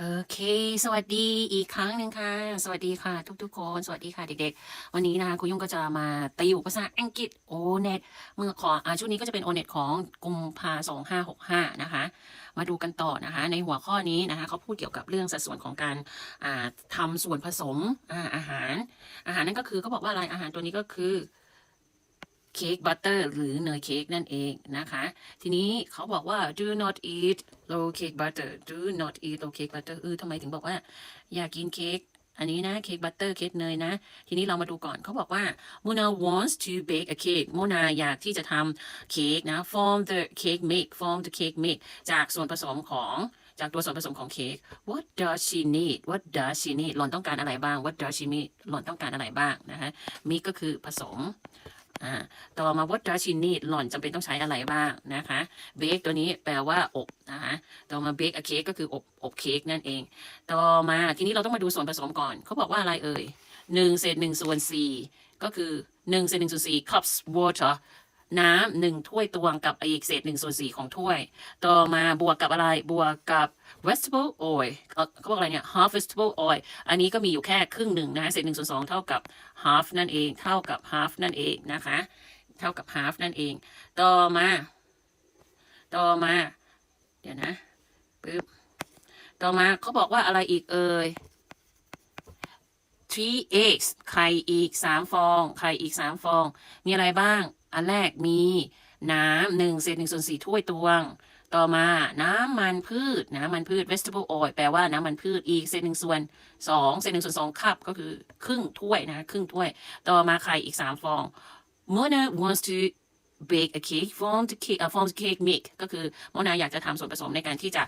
โอเค สวัสดีอีกครั้งหนึ่งค่ะ สวัสดีค่ะ ทุกๆคน สวัสดีค่ะเด็กๆ วันนี้นะคะคุณยุ่งก็จะมาติวภาษาอังกฤษโอเน็ตเมื่อขออาชุดนี้ก็จะเป็นโอเน็ตของกุมภาสองห้าหกห้านะคะ มาดูกันต่อนะคะ ในหัวข้อนี้นะคะเขาพูดเกี่ยวกับเรื่องสัดส่วนของการอ่าทำส่วนผสมอ่าอาหาร อาหารนั่นก็คือเขาบอกว่าอะไรอาหารตัวนี้ก็คือ เค้กบัตเตอร์หรือเนยเค้กนั่นเองนะคะ ทีนี้เขาบอกว่า do not eat low cake butter do not eat low cake butter เออทำไมถึงบอกว่า อย่ากินเค้กอันนี้นะเค้กบัตเตอร์เค้กเนยนะ ทีนี้เรามาดูก่อนเขาบอกว่า Mona wants to bake a cake โมนาอยากที่จะทำเค้กนะ form the cake make form the cake make จากส่วนผสมของจากตัวส่วนผสมของเค้ก what does she need what does she need หล่อนต้องการอะไรบ้าง what does she need หล่อนต้องการอะไรบ้างนะคะ make ก็คือผสม อ่าต่อมาวัตรชินนี่หล่อนจำเป็นต้องใช้อะไรบ้างนะคะเบคตัวนี้แปลว่าอบนะคะต่อมาเบคอะเค้กก็คืออบอบเค้กนั่นเอง ต่อมาทีนี้เราต้องมาดูส่วนผสมก่อน เขาบอกว่าอะไรเอ่ยหนึ่งเศษหนึ่งส่วนสี่ก็คือหนึ่งเศษหนึ่งส่วนสี่ cups water น้ำหนึ่งถ้วยตวงกับอีกเศษหนึ่งส่วนสี่ของถ้วย ต่อมาบวกกับอะไรบวกกับ vegetable oil เอ่อเขาบอกอะไรเนี่ย half vegetable oil อันนี้ก็มีอยู่แค่ครึ่งหนึ่งนะเศษหนึ่งส่วนสองเท่ากับ half นั่นเอง เท่ากับ half นั่นเองนะคะ เท่ากับ half นั่นเอง ต่อมา ต่อมา เดี๋ยวนะปึ๊บต่อมาเขาบอกว่าอะไรอีกเอ่ย three eggs ไข่อีกสามฟอง ไข่อีกสามฟอง มีอะไรบ้าง อันแรกมี น้ำหนึ่งเศษหนึ่งส่วนสี่ถ้วยตวง ต่อมาน้ำมันพืช น้ำมันพืช vegetable oil แปลว่าน้ำมันพืชอีกเศษหนึ่งส่วนสองเศษหนึ่งส่วนสองคัพก็คือครึ่งถ้วยนะ ครึ่งถ้วย ต่อมาไข่อีกสามฟอง Mona wants to bake a cake form the cake อ่า form the cake make ก็คือโมนาอยากจะทำส่วนผสมในการที่จะ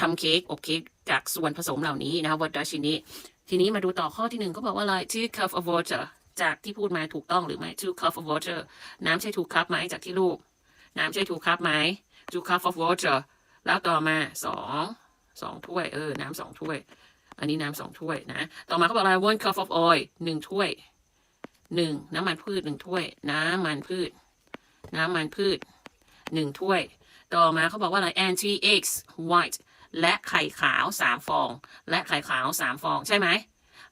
ทำเค้กอบเค้กจากส่วนผสมเหล่านี้นะคะ what does she need ทีนี้มาดูต่อข้อที่หนึ่งเขาบอกว่าอะไร two cup of water จากที่พูดมาถูกต้องหรือไม่ two cup of water น้ำใช่ two cup ไหมจากที่รูปน้ำใช่ two cup ไหม two cup of water แล้วต่อมาสองสองถ้วยเออ น้ำสองถ้วย อันนี้น้ำสองถ้วยนะ ต่อมาเขาบอกอะไร one cup of oil หนึ่งถ้วยหนึ่งน้ำมันพืชหนึ่งถ้วย น้ำมันพืช น้ำมันพืชหนึ่งถ้วย ต่อมาเขาบอกว่าอะไร anti eggs white และไข่ขาวสามฟอง และไข่ขาวสามฟองใช่ไหม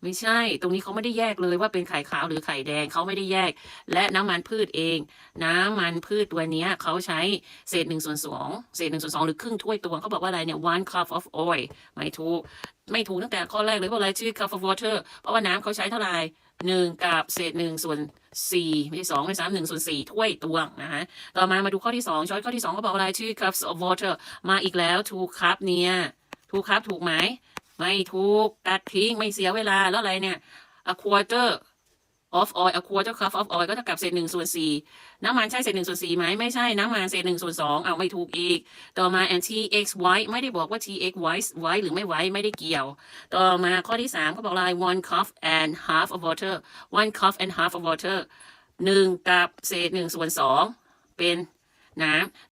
ไม่ใช่ ตรงนี้เขาไม่ได้แยกเลยว่าเป็นไข่ขาวหรือไข่แดงเขาไม่ได้แยก และน้ำมันพืชเอง น้ำมันพืชตัวนี้เขาใช้เศษหนึ่งส่วนสองเศษหนึ่งส่วนสองหรือครึ่งถ้วยตวงเขาบอกว่าอะไรเนี่ย one cup of oil ไม่ถูกไม่ถูกตั้งแต่ข้อแรกเลยเพราอะไรชื่อ cup of water เพราะว่าน้ำเขาใช้เท่าไหร่หนึ่งกับเศษหนึ่งส่วนสี่ไม่ใช่สองไม่ใช่สามหนึ่งส่วนสี่ถ้วยตวงนะฮะต่อมามาดูข้อที่สองช้อยข้อที่สองเขาบอกว่าอะไรชื่อ cups of water มาอีกแล้ว two cup เนี่ย two cup ถูกไหม ไม่ถูกตัดทิ้งไม่เสียเวลาแล้วอะไรเนี่ย a quarter of oil a quarter cup of oil ก็เท่ากับเศษหนึ่งส่วนสี่น้ำมันใช่เศษหนึ่งส่วนสี่ไหมไม่ใช่น้ำมันเศษหนึ่งส่วนสองเอาไม่ถูกอีก ต่อมา and tx white ไม่ได้บอกว่า tx white white หรือไม่ white ไม่ได้เกี่ยว ต่อมาข้อที่สามเขาบอกอะไร one cup and half of water one cup and half of water หนึ่งกับเศษหนึ่งส่วนสองเป็นน้ำ